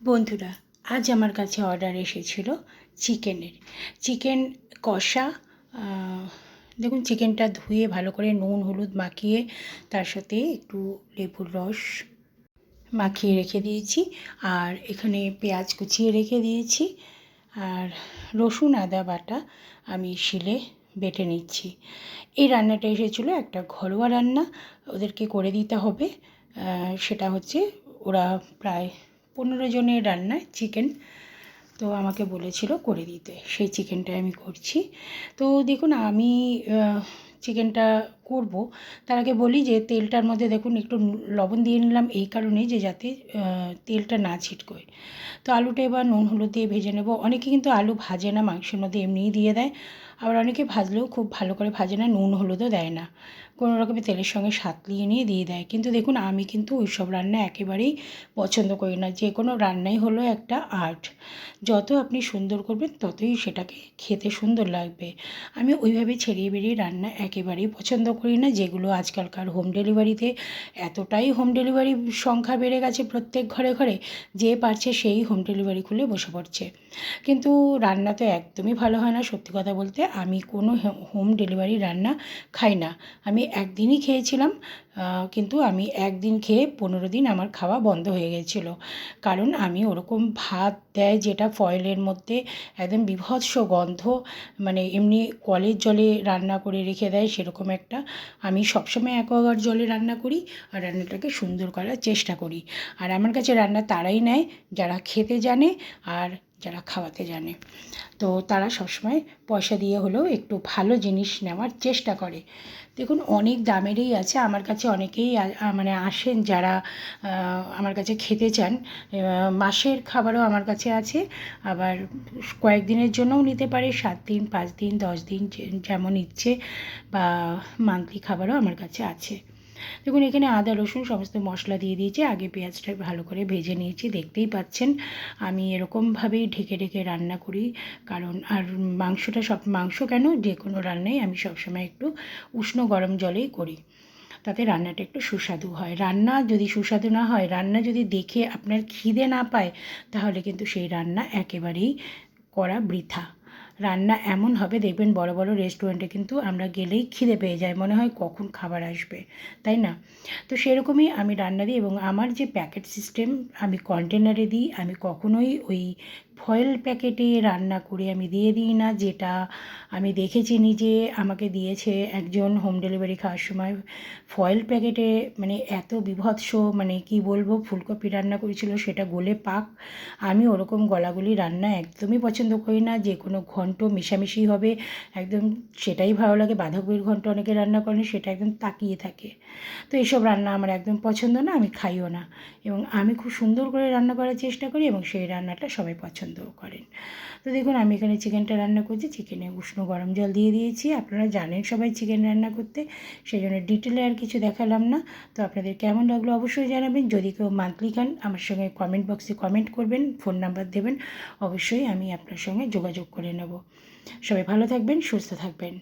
বন্ধুরা, আজ আমার কাছে অর্ডার এসেছিল চিকেনের। চিকেন কষা দেখুন চিকেনটা ধুয়ে ভালো করে নুন, হলুদ মাখিয়ে তার সাথে একটু লেবুর রস মাখিয়ে রেখে দিয়েছি। আর এখানে পেঁয়াজ কুচিয়ে রেখে দিয়েছি। আর রসুন, আদা, বাটা আমি শিলে বেটে নিচ্ছি। এই রান্নাটা এসেছিল একটা ঘরোয়া রান্না। ওদেরকে করে দিতে হবে। সেটা হচ্ছে ওরা প্রায় পনেরো জনের রান্নায় চিকেন তো আমাকে বলেছিল করে দিতে। সেই চিকেনটাই আমি করছি। তো দেখুন, আমি চিকেনটা করব। তার আগে বলি যে তেলটার মধ্যে দেখুন একটু লবণ দিয়ে নিলাম, এই কারণে যে যাতে তেলটা না ছিটকোয়। তো আলুটা এবার নুন, হলুদ দিয়ে ভেজে নেব। অনেকে কিন্তু আলু ভাজে না, মাংসের মধ্যে এমনিই দিয়ে দেয়। আবার অনেকে ভাজলেও খুব ভালো করে ভাজে না, নুন, হলুদও দেয় না। কোনো রকমের তেলের সঙ্গে সাতলিয়ে নিয়ে দিয়ে দেয়। কিন্তু দেখুন, আমি কিন্তু ওই সব রান্না একেবারেই পছন্দ করি না। যে কোনো রান্নাই হলো একটা আর্ট। যত আপনি সুন্দর করবেন, ততই সেটাকে খেতে সুন্দর লাগবে। আমি ওইভাবে ছেড়িয়ে বেরিয়ে রান্না একেবারেই পছন্দ করি না, যেগুলো আজকালকার হোম ডেলিভারিতে এতটাই হোম ডেলিভারির সংখ্যা বেড়ে গেছে প্রত্যেক ঘরে ঘরে, যে পারছে সেই হোম ডেলিভারি খুলে বসে পড়ছে। কিন্তু রান্না তো একদমই ভালো হয় না, সত্যি কথা বলতে আমি কোনো হোম ডেলিভারি রান্না খাই না। আমি একদিনই খেয়েছিলাম কিন্তু আমি একদিন খেয়ে পনেরো দিন আমার খাওয়া বন্ধ হয়ে গেছিল। কারণ আমি ওরকম ভাত দেয় যেটা ফয়েলের মধ্যে একদম বিভৎস গন্ধ মানে এমনি কলের জলে রান্না করে রেখে দেয় সেরকম একটা আমি সবসময় অ্যাকোয়াগার্ড জলে রান্না করি আর রান্নাটাকে সুন্দর করার চেষ্টা করি। আর আমার কাছে রান্না তারাই নেয়, যারা খেতে জানে আর যারা খাওয়াতে জানে। তো তারা সবসময় পয়সা দিয়ে হলেও একটু ভালো জিনিস নেওয়ার চেষ্টা করে। দেখুন, অনেক দামেরই আছে। আমার কাছে অনেকেই মানে আসেন যারা আমার কাছে খেতে চান। মাসের খাবারও আমার কাছে আছে। আবার কয়েকদিনের জন্যও নিতে পারে। সাত দিন, পাঁচ দিন, দশ দিন যেমন ইচ্ছে বা মান্থলি খাবারও আমার কাছে আছে। দেখুন, এখানে আদা, রসুন সমস্ত মশলা দিয়ে দিয়েছি। আগে পেঁয়াজটা ভালো করে ভেজে নিয়েছি, দেখতেই পাচ্ছেন। আমি এরকমভাবেই ঢেকে ঢেকে রান্না করি। কারণ, আর মাংসটা সব, মাংস কেন? যে কোনো রান্নাই আমি সবসময় একটু উষ্ণ গরম জলেই করি। তাতে রান্নাটা একটু সুস্বাদু হয়। রান্না যদি সুস্বাদু না হয়, রান্না যদি দেখে আপনার খিদে না পায়, তাহলে কিন্তু সেই রান্না একেবারেই করা বৃথা। রান্না এমন হবে, দেখবেন বড় বড় রেস্টুরেন্টে কিন্তু আমরা গেলেই খিদে পেয়ে যায়, মনে হয় কখন খাবার আসবে, তাই না? তো সেরকমই আমি রান্না দিই এবং আমার যে প্যাকেট সিস্টেম আমি কন্টেনারে দিই, আমি কখনোই ওই ফয়েল প্যাকেটে রান্না করে আমি দিয়ে দিই না, যেটা আমি দেখেছি নিজে আমাকে দিয়েছে একজন হোম ডেলিভারি খাওয়ার সময় ফয়েল প্যাকেটে মানে এত বিভৎস মানে কি বলব, ফুলকপি রান্না করেছিল, সেটা গলে পাক। আমি ওরকম গলাগুলি রান্না একদমই পছন্দ করি না, যে কোনো ঘন্ট মিশামিশি হবে, একদম সেটাই ভালো লাগে। বাঁধাকপির ঘন্ট অনেকে রান্না করেন, সেটা একদম তাকিয়ে থাকে। তো এইসব রান্না আমার একদম পছন্দ না, আমি খাইও না। এবং আমি খুব সুন্দর করে রান্না করার চেষ্টা করি এবং সেই রান্নাটা সবাই পছন্দও করেন। তো দেখুন, আমি এখানে চিকেনটা রান্না করছি। চিকেনে উষ্ণ গরম জল দিয়ে দিয়েছি। আপনারা জানেন সবাই চিকেন রান্না করতে সেই জন্য ডিটেলে আর কিছু দেখালাম না। তো আপনাদের কেমন লাগল অবশ্যই জানাবেন। যদি কেউ মান্থলি খান, আমার সঙ্গে কমেন্ট বক্সে কমেন্ট করবেন, ফোন নাম্বার দেবেন, অবশ্যই আমি আপনার সঙ্গে যোগাযোগ করে নেব। সবাই ভালো থাকবেন, সুস্থ থাকবেন।